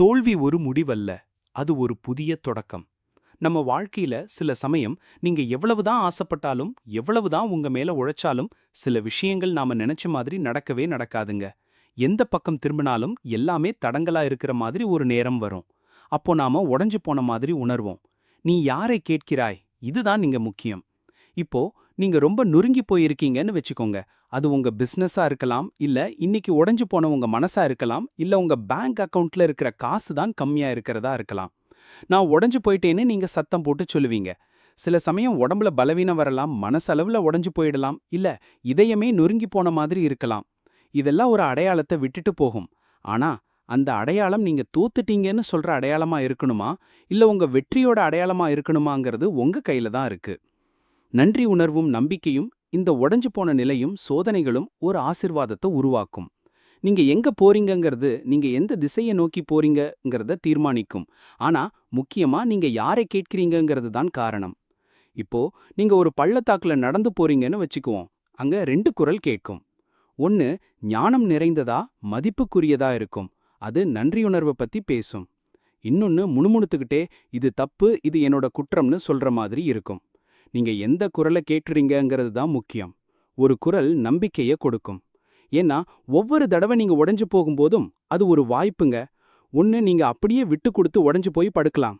தோல்வி ஒரு முடிவல்ல. அது ஒரு புதிய தொடக்கம். நம்ம வாழ்க்கையில சில சமயம் நீங்க எவ்வளவுதான் ஆசைப்பட்டாலும் எவ்வளவுதான் உங்க மேல உழைச்சாலும் சில விஷயங்கள் நாம நினைச்ச மாதிரி நடக்கவே நடக்காதுங்க. எந்த பக்கம் திரும்பினாலும் எல்லாமே தடங்கலா இருக்கிற மாதிரி ஒரு நேரம் வரும். அப்போ நாம உடைஞ்சு போன மாதிரி உணர்வோம். நீ யாரை கேட்கிறாய்? இதுதான் நீங்க முக்கியம். இப்போ நீங்க ரொம்ப நொறுங்கி போயிருக்கீங்கன்னு வச்சுக்கோங்க. அது உங்க பிசினஸா இருக்கலாம் இல்ல இன்னைக்கு உடைஞ்சு போன உங்க மனசா இருக்கலாம் இல்ல உங்க பேங்க் அக்கவுண்ட்ல இருக்கிற காசு தான் கம்மியா இருக்கிறதா இருக்கலாம். நான் உடஞ்சு போயிட்டேன்னு நீங்க சத்தம் போட்டு சொல்லுவீங்க. சில சமயம் உடம்புல பலவீனம் வரலாம் மனசளவுல உடஞ்சு போயிடலாம் இல்ல இதயமே நொறுங்கி போன மாதிரி இருக்கலாம். இதெல்லாம் ஒரு அடையாளத்தை விட்டுட்டு போகும். ஆனா அந்த அடையாளம் நீங்க தோத்துட்டீங்கன்னு சொல்ற அடையாளமா இருக்கணுமா? இல்ல உங்க வெற்றியோட அடையாளமா இருக்கணுமாங்கிறது உங்க கையில தான் இருக்கு. நன்றி உணர்வும் நம்பிக்கையும் இந்த உடைஞ்சு போன நிலையும் சோதனைகளும் ஒரு ஆசிர்வாதத்தை உருவாக்கும். நீங்க எங்க போறீங்கங்கிறது நீங்க எந்த திசையை நோக்கி போறீங்கங்கிறத தீர்மானிக்கும். ஆனா முக்கியமா நீங்க யாரை கேட்கிறீங்கங்கிறது தான் காரணம். இப்போ நீங்க ஒரு பள்ளத்தாக்குல நடந்து போறீங்கன்னு வச்சுக்குவோம். அங்க ரெண்டு குரல் கேட்கும். ஒன்னு ஞானம் நிறைந்ததா மதிப்புக்குரியதா இருக்கும். அது நன்றியுணர்வை பத்தி பேசும். இன்னொன்னு முணுமுணுத்துக்கிட்டே இது தப்பு இது என்னோட குற்றம்னு சொல்ற மாதிரி இருக்கும். நீங்க எந்த குரலை கேட்டுறீங்கங்கிறது தான் முக்கியம். ஒரு குரல் நம்பிக்கைய கொடுக்கும். ஏன்னா ஒவ்வொரு தடவை நீங்க உடைஞ்சு போகும்போதும் அது ஒரு வாய்ப்புங்க. ஒன்னு நீங்க அப்படியே விட்டு கொடுத்து உடைஞ்சு போய் படுக்கலாம்.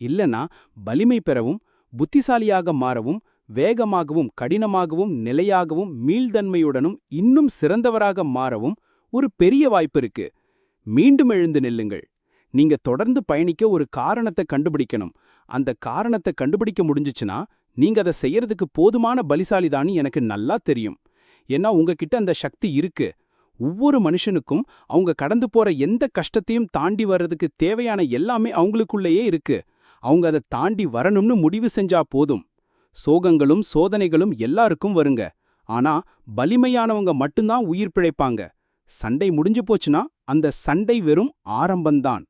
இல்லனா வலிமை பெறவும் புத்திசாலியாக மாறவும் வேகமாகவும் கடினமாகவும் நிலையாகவும் மீள்தன்மையுடனும் இன்னும் சிறந்தவராக மாறவும் ஒரு பெரிய வாய்ப்பு இருக்கு. மீண்டும் எழுந்து நில்லுங்கள். நீங்க தொடர்ந்து பயணிக்க ஒரு காரணத்தை கண்டுபிடிக்கணும். அந்த காரணத்தை கண்டுபிடிக்க முடிஞ்சிச்சுன்னா நீங்க அதை செய்யறதுக்கு போதுமான பலிசாலிதான்னு எனக்கு நல்லா தெரியும். ஏன்னா உங்ககிட்ட அந்த சக்தி இருக்கு. ஒவ்வொரு மனுஷனுக்கும் அவங்க கடந்து போற எந்த கஷ்டத்தையும் தாண்டி வர்றதுக்கு தேவையான எல்லாமே அவங்களுக்குள்ளேயே இருக்கு. அவங்க அதை தாண்டி வரணும்னு முடிவு செஞ்சா போதும். சோகங்களும் சோதனைகளும் எல்லாருக்கும் வருங்க. ஆனா வலிமையானவங்க மட்டும்தான் உயிர் பிழைப்பாங்க. சண்டை முடிஞ்சு போச்சுன்னா அந்த சண்டை வெறும் ஆரம்பம்தான்.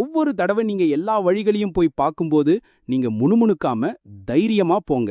ஒவ்வொரு தடவை நீங்க எல்லா வழிகளையும் போய் பார்க்கும்போது நீங்க முணுமுணுக்காம தைரியமா போங்க.